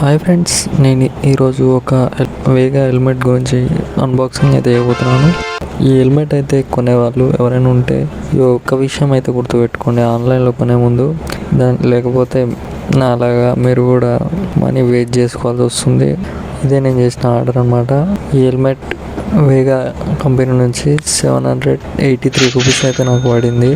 Hi friends నేను ఈరోజు ఒక హెల్- వేగా హెల్మెట్ గురించి అన్బాక్సింగ్ అయితే చేయబోతున్నాను. ఈ హెల్మెట్ అయితే కొనేవాళ్ళు ఎవరైనా ఉంటే ఈ ఒక్క విషయం అయితే గుర్తుపెట్టుకోండి. ఆన్లైన్లో కొనే ముందు దాని లేకపోతే నా అలాగా మీరు కూడా మనీ వెయిట్ చేసుకోవాల్సి వస్తుంది. ఇదే నేను చేసిన ఆర్డర్ అనమాట ఈ హెల్మెట్ వేగా కంపెనీ నుంచి seven hundred eighty three rupees అయితే నాకు పడింది.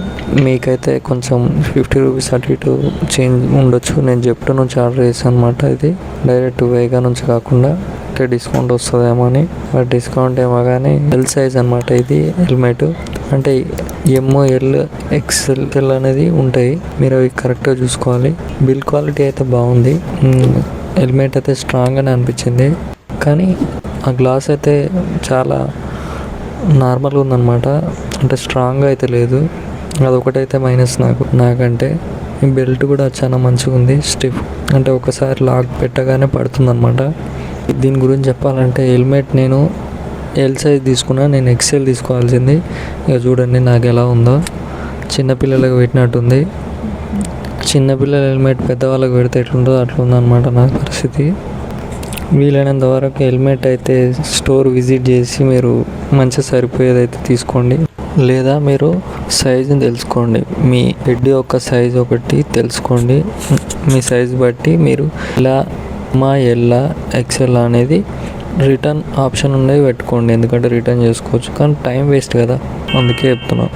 మీకైతే కొంచెం ఫిఫ్టీ రూపీస్ అటు ఇటు చేంజ్ ఉండొచ్చు. నేను జెప్టో నుంచి ఆర్డర్ చేశాను అనమాట ఇది. డైరెక్ట్ వేగా నుంచి కాకుండా అంటే డిస్కౌంట్ వస్తుందేమో అని. బట్ డిస్కౌంట్ ఏమో కానీ ఎల్ సైజ్ అనమాట ఇది హెల్మెట్. అంటే ఎమ్ ఎల్ ఎక్స్ఎల్ ఎల్ అనేది ఉంటాయి. మీరు అవి కరెక్ట్గా చూసుకోవాలి. బిల్ క్వాలిటీ అయితే బాగుంది. హెల్మెట్ అయితే స్ట్రాంగ్ అని అనిపించింది. కానీ ఆ గ్లాస్ అయితే చాలా నార్మల్గా ఉందన్నమాట. అంటే స్ట్రాంగ్గా అయితే లేదు. అదొకటైతే మైనస్ నాకు నాకంటే. ఈ బెల్ట్ కూడా చాలా మంచిగా ఉంది స్టిఫ్ అంటే ఒకసారి లాక్ పెట్టగానే పడుతుందన్నమాట. దీని గురించి చెప్పాలంటే హెల్మెట్ నేను ఎల్ సైజ్ తీసుకున్నా నేను ఎక్సెల్ తీసుకోవాల్సింది. ఇక చూడండి నాకు ఎలా ఉందో. చిన్నపిల్లలకు పెట్టినట్టుంది. చిన్నపిల్లల హెల్మెట్ పెద్దవాళ్ళకి పెడితే ఎట్లుంటుందో అట్లా ఉందన్నమాట నా పరిస్థితి. వీలైనంత వరకు హెల్మెట్ అయితే స్టోర్ విజిట్ చేసి మీరు మంచిగా సరిపోయేది అయితే తీసుకోండి. లేదా మీరు సైజుని తెలుసుకోండి. మీ హెడ్ యొక్క సైజ్ ఒకటి తెలుసుకోండి. మీ సైజ్ బట్టి మీరు ఇలా మా ఎల్లా ఎక్సెల్ అనేది రిటర్న్ ఆప్షన్ ఉండేవి పెట్టుకోండి. ఎందుకంటే రిటర్న్ చేసుకోవచ్చు. కానీ టైం వేస్ట్ కదా. అందుకే చెప్తున్నాను